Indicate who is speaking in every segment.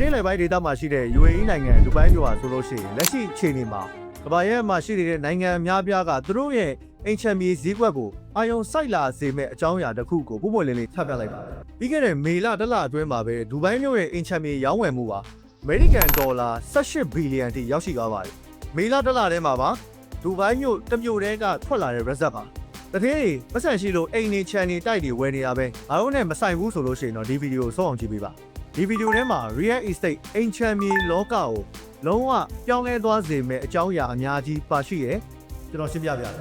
Speaker 1: ရှင်းလယ်ပိုင်းဒေသမှာရှိတဲ့ UAE နိုင်ငံဒူဘိုင်းမြို့ဟာဆိုလို့ရှိရင်လက်ရှိအခြေအနေမှာကမ္ဘာရဲ့မှာရှိနေတဲ့နိုင်ငံအများပြားကသူတို့ရဲ့အင်ချမ်မီဈေးကွက်ကိုအာယုံစိုက်လာစေမဲ့အကြောင်းအရာတစ်ခုကိုပုံပွင့်လင်းလေးထပ်ပြလိုက်ပါတယ်။ပြီးခဲ့တဲ့မေလတစ်လအတွင်းမှာပဲဒူဘိုင်းမြို့ရဲ့အင်ချမ်မီရောင်းဝယ်မှုဟာအမေရိကန်ဒေါ်လာ18ဘီလီယံထိရောက်ရှိသွားပါတယ်။မေလတစ်လထဲမှာပါဒူဘိုင်းမြို့တစ်မြို့တည်းကထွက်လာတဲ့ reserve ပါ။တကယ်ကြီးပတ်စံရှိလို့အိမ်နေချန်နေတိုက်တွေဝယ်နေတာပဲ။အားလုံးနဲ့မဆိုင်ဘူးဆိုလို့ရှိရင်တော့ဒီဗီဒီယိုကိုစောင့်အောင်ကြည့်ပေးပါ။ ဒီဗီဒီယိုထဲမှာ Real Estate အိမ်ချမ်းမြေလောကကိုလုံးဝပြောင်းလဲသွားစေမယ့်အကြောင်းအရာအများကြီးပါရှိရဲကျွန်တော်ရှင်းပြပြတယ်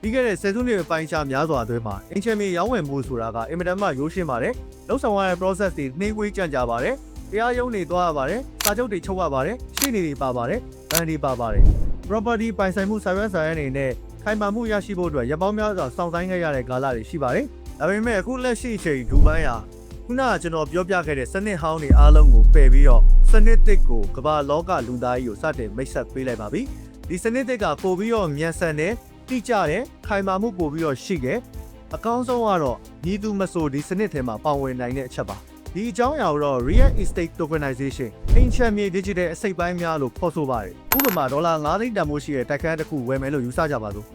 Speaker 1: ပြီးခဲ့တဲ့ဆယ်စုနှစ်အပိုင်းခြားများစွာအတွင်းမှာအိမ်ချမ်းမြေရောင်းဝယ်မှုဆိုတာကအင်မတန်မှရိုးရှင်းပါတယ်လောက်ဆောင်ရတဲ့ process တွေနှေးကွေးကြံ့ကြပါတယ်တရားရုံးတွေသွားရပါတယ်စာချုပ်တွေချုပ်ရပါတယ်ရှင်းနေတွေပါပါတယ်ဗန်တွေပါပါတယ် property ပိုင်ဆိုင်မှုဆိုင်ရွက်ဆိုင်ရအနေနဲ့ခိုင်မာမှုရရှိဖို့အတွက်ရပောင်းများစွာစောင့်ဆိုင်းခဲ့ရတဲ့ကာလတွေရှိပါတယ်ဒါပေမဲ့အခုလက်ရှိအချိန်ဒူဘိုင်းဟာ ခုနကကျွန်တော်ပြောပြခဲ့တဲ့စနစ်ဟောင်းတွေအားလုံးကိုပယ်ပြီးတော့စနစ်သစ်ကိုကမ္ဘာလောကလူသားကြီးကိုစတင်မိတ်ဆက်ပေးလိုက်ပါပြီဒီစနစ်သစ်ကပို့ပြီးတော့မြန်ဆန်တယ်တိကျတယ်ခိုင်မာမှုပို့ပြီးတော့ရှိခဲ့အကောင်းဆုံးကတော့ညီသူမဆိုဒီစနစ်ထဲမှာပါဝင်နိုင်တဲ့အချက်ပါဒီအကြောင်းအရာကိုတော့ Real Estate Tokenization အင်ချမ်းမြေ Digital အစိပ်ပိုင်းများလို့ခေါ်ဆိုပါတယ်ဥပမာဒေါ်လာ9သိန်းတန်ဖိုးရှိတဲ့တိုက်ခန်းတစ်ခုဝယ်မယ်လို့ယူဆကြပါစို့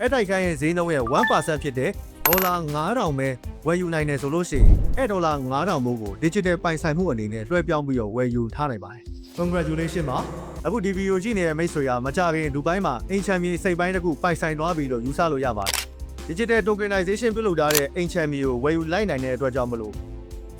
Speaker 1: အဲ့တိုက်ခန်းရဲ့ဈေးနှုန်းရဲ့1%ဖြစ်တဲ့ ဒေါ်လာ9000ပဲဝယ်ယူနိုင်တယ်ဆိုလို့ရှိရင်အဲ့ဒေါ်လာ9000မိုးကို digital ပိုင်ဆိုင်မှုအနေနဲ့လွှဲပြောင်းပြီးတော့ဝယ်ယူထားနိုင်ပါတယ် congratulation ပါအခုဒီဗီဒီယိုကြည့်နေတဲ့မိတ်ဆွေကမကြခင်ဒူဘိုင်းမှာအင်ချမ်မီစိတ်ပိုင်းတစ်ခုပိုင်ဆိုင်သွားပြီလို့ယူဆလို့ရပါတယ် digital tokenization ပြုလုပ်ထားတဲ့အင်ချမ်မီကိုဝယ်ယူလိုက်နိုင်တဲ့အတွက်ကြောင့်မလို့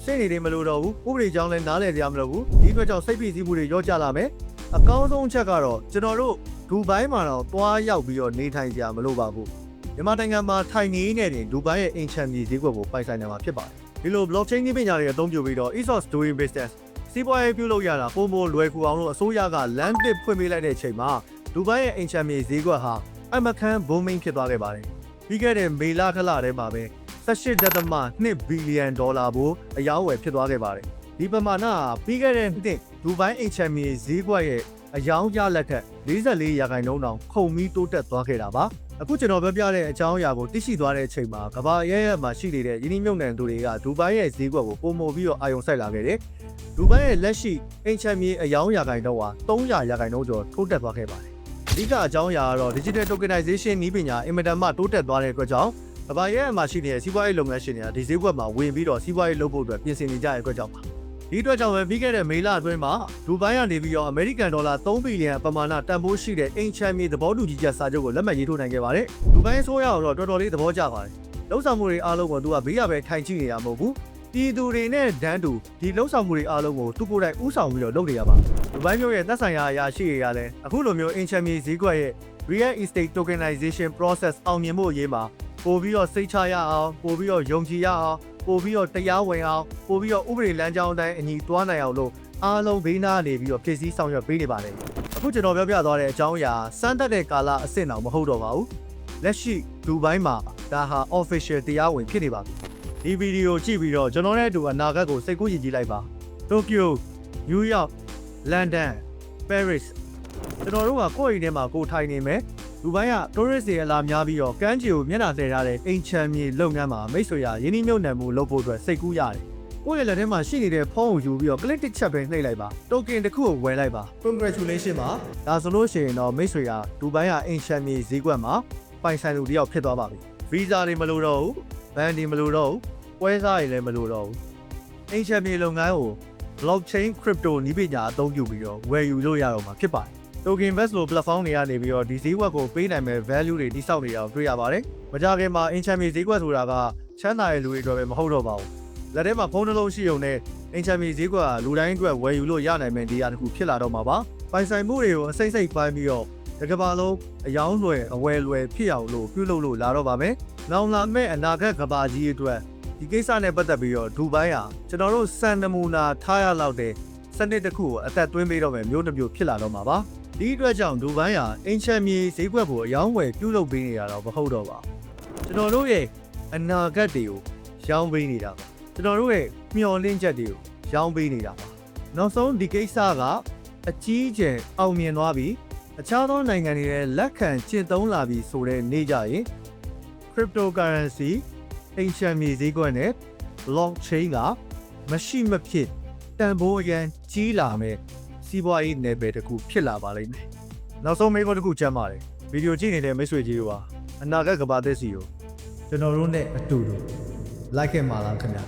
Speaker 1: ရှင်းနေတယ်မလို့တော့ဘူးဥပဒေကြောင်းလည်းနားလည်ကြမလို့ဘူးဒီအတွက်ကြောင့်စိတ်ဖိစီးမှုတွေရောကြလာမယ်အကောင်းဆုံးချက်ကတော့ကျွန်တော်တို့ဒူဘိုင်းမှာတော့သွားရောက်ပြီးတော့နေထိုင်ကြမလို့ပါဘူး မြန်မာနိုင်ငံမှာထိုင်နေနေတင်ဒူဘိုင်းရဲ့အင်ချမ်မြေဈေးကွက်ကိုပိုင်ဆိုင်နိုင်မှာဖြစ်ပါတယ်။ဒီလို blockchain နည်းပညာတွေအသုံးပြုပြီးတော့ ESOS doing business စီးပွားရေးပြုလုပ်ရတာပုံမိုလွယ်ကူအောင်လို့အစိုးရက land bid ဖွင့်ပေးလိုက်တဲ့အချိန်မှာဒူဘိုင်းရဲ့အင်ချမ်မြေဈေးကွက်ဟာအမခန်း booming ဖြစ်သွားခဲ့ပါတယ်။ပြီးခဲ့တဲ့မေလထလထဲမှာပဲ18.2ဘီလီယံဒေါ်လာဘိုးအယောင်းဝယ်ဖြစ်သွားခဲ့ပါတယ်။ဒီပမာဏဟာပြီးခဲ့တဲ့နှစ်ဒူဘိုင်းအင်ချမ်မြေဈေးကွက်ရဲ့ အယောင်းရလက်ထက်44ရာခိုင်နှုန်းတောင်ခုန်ပြီးတိုးတက်သွားခဲ့တာပါ။အခုကျွန်တော်ပြောပြတဲ့အကြောင်းအရာကိုသိရှိသွားတဲ့အချိန်မှာကဘာရဲရဲမှာရှိနေတဲ့ယင်းနှမြုံနယ်သူတွေကဒူဘိုင်းရဲ့ဈေးကွက်ကိုပုံမပြီးတော့အာရုံစိုက်လာခဲ့တယ်။ဒူဘိုင်းရဲ့လက်ရှိအင်ချမ်မြေအယောင်းရာခိုင်နှုန်းဟာ300ရာခိုင်နှုန်းကျော်ထိုးတက်သွားခဲ့ပါတယ်။အဓိကအကြောင်းအရာကတော့ digital tokenization နည်းပညာအင်မတန်မှတိုးတက်သွားတဲ့အတွက်ကြောင့်ကဘာရဲရဲမှာရှိနေတဲ့စီးပွားရေးလုပ်ငန်းရှင်တွေကဒီဈေးကွက်မှာဝင်ပြီးတော့စီးပွားရေးလုပ်ဖို့အတွက်ပြင်ဆင်နေကြတဲ့အတွက်ကြောင့်ပါ။ ဒီအတွက်ကြောင့်ပဲပြီးခဲ့တဲ့မေလအတွင်းမှာဒူဘိုင်းကနေပြီးတော့အမေရိကန်ဒေါ်လာ3ဘီလီယံပမာဏတန်ဖိုးရှိတဲ့အင်ချမ်မြေသဘောတူညီချက်စာချုပ်ကိုလက်မှတ်ရေးထိုးနိုင်ခဲ့ပါတယ်။ဒူဘိုင်းဆိုရတော့တော်တော်လေးသဘောကျပါတယ်။လုံဆောင်မှုတွေအားလုံးကိုသူကဘေးရပဲထိုင်ကြည့်နေတာမဟုတ်ဘူး။ပြည်သူတွေနဲ့ဒန်းတူဒီလုံဆောင်မှုတွေအားလုံးကိုသူကိုယ်တိုင်ဥဆောင်ပြီးတော့လုပ်နေရပါ။ဒူဘိုင်းမျိုးရဲ့သက်ဆိုင်ရာအရာရှိတွေရလဲအခုလိုမျိုးအင်ချမ်မြေဈေးကွက်ရဲ့ real estate tokenization process အောင်မြင်မှုအရေးမှာပို့ပြီးတော့စိတ်ချရအောင်ပို့ပြီးတော့ယုံကြည်ရအောင် ပို့ပြီးတော့တရားဝင်အောင်ပို့ပြီးတော့ဥပဒေလမ်းကြောင်းအတိုင်းအညီသွားနိုင်အောင်လို့အားလုံးဘေးနားနေပြီးတော့ဖြစ်စည်းဆောင်ရွက်ပေးနေပါတယ်အခုကျွန်တော်ပြောပြသွားတဲ့အကြောင်းအရာစမ်းသပ်တဲ့ကာလအဆင့်တော့မဟုတ်တော့ပါဘူးလက်ရှိဒူဘိုင်းမှာဒါဟာ official တရားဝင်ဖြစ်နေပါပြီဒီဗီဒီယိုကြည့်ပြီးတော့ကျွန်တော်နဲ့အတူအနာဂတ်ကိုစိတ်ကူးယဉ်ကြည်လိုက်ပါတိုကျိုနယူးယောက်လန်ဒန်ပဲရစ်ကျွန်တော်တို့ကကိုယ့်အိမ်ထဲမှာကိုယ်ထိုင်နေမယ် ဒူဘိုင်းက tourist တွေအလာများပြီးတော့ကမ်းခြေကိုမျက်နှာလှည့်ထားတဲ့အိမ်ချမ်းမြေလုပ်ငန်းမှာမိတ်ဆွေရရင်းနှီးမြှုပ်နှံမှုလုပ်ဖို့အတွက်စိတ်ကူးရတယ်။ကိုယ့်ရဲ့လက်ထဲမှာရှိနေတဲ့ဖုန်းကိုယူပြီးတော့ click တစ်ချက်ပဲနှိပ်လိုက်ပါ။ token တစ်ခုကိုဝယ်လိုက်ပါ။ congratulation ပါ။ဒါဆိုလို့ရှိရင်တော့မိတ်ဆွေရဒူဘိုင်းကအိမ်ချမ်းမြေဈေးကွက်မှာပိုင်ဆိုင်သူတစ်ယောက်ဖြစ်သွားပါပြီ။ visa တွေမလိုတော့ဘူး။ ban တွေမလိုတော့ဘူး။ပွဲစားတွေလည်းမလိုတော့ဘူး။အိမ်ချမ်းမြေလုပ်ငန်းကို blockchain crypto နည်းပညာအသုံးပြုပြီးတော့ဝယ်ယူလို့ရတော့မှာဖြစ်ပါတယ်။ token invest လို့ platform တွေကနေပြီးတော့ဒီဈေးကွက်ကိုပေးနိုင်မဲ့ value တွေတိစောက်နေတာကိုတွေ့ရပါတယ်။မကြခင်မှာ income ဈေးကွက်ဆိုတာကချမ်းသာတဲ့လူတွေအတွက်ပဲမဟုတ်တော့ပါဘူး။လက်ထဲမှာဖုန်းတစ်လုံးရှိုံနဲ့ income ဈေးကွက်ကလူတိုင်းအတွက်ဝယ်ယူလို့ရနိုင်မဲ့နေရာတစ်ခုဖြစ်လာတော့မှာပါ။ပိုင်ဆိုင်မှုတွေကိုအစိမ့်စိမ့်ပိုင်းပြီးတော့တကဘာလုံးအယောင်းလွယ်အဝယ်လွယ်ဖြစ်အောင်လို့ပြုလုပ်လို့လာတော့ပါမယ်။နောင်လာမဲ့အနာဂတ်ကဘာကြီးအတွက်ဒီကိစ္စနဲ့ပတ်သက်ပြီးတော့ဒူဘိုင်းဟာကျွန်တော်တို့စံနမူနာထားရလောက်တဲ့စနစ်တစ်ခုကိုအသက်သွင်းပေးတော့မယ်မျိုးတစ်မျိုးဖြစ်လာတော့မှာပါ။ ဒီအတွက်ကြောင့်ဒူဘိုင်းဟာအင်ချမ်မြေဈေးကွက်ကိုအယောင်းဝယ်ပြုလုပ်ပေးနေရတော့မဟုတ်တော့ပါဘူးကျွန်တော်တို့ရဲ့အနာဂတ်တွေကိုရောင်းပေးနေတာပါကျွန်တော်တို့ရဲ့မျှော်လင့်ချက်တွေကိုရောင်းပေးနေတာပါနောက်ဆုံးဒီကိစ္စကအကြီးအကျယ်အောင်မြင်သွားပြီးအခြားသောနိုင်ငံတွေရဲ့လက်ခံကျင့်သုံးလာပြီးဆိုတဲ့နေ့ကြရင် cryptocurrency အင်ချမ်မြေဈေးကွက်နဲ့ blockchain ကမရှိမဖြစ်တန်ဖိုးအရန်ကြီးလာမယ် စီးပွားရေးနယ်ပယ်တစ်ခုဖြစ်လာပါလိမ့်မယ်နောက်ဆုံးမိန့်ခွန်းတစ်ခုချမ်းပါတယ်ဗီဒီယိုကြည့်နေတဲ့မိတ်ဆွေကြီးတို့ဟာအနာဂတ်ကဘာသက်စီကိုကျွန်တော်တို့နဲ့အတူတူလိုက်ခဲ့မှာလားခင်ဗျာ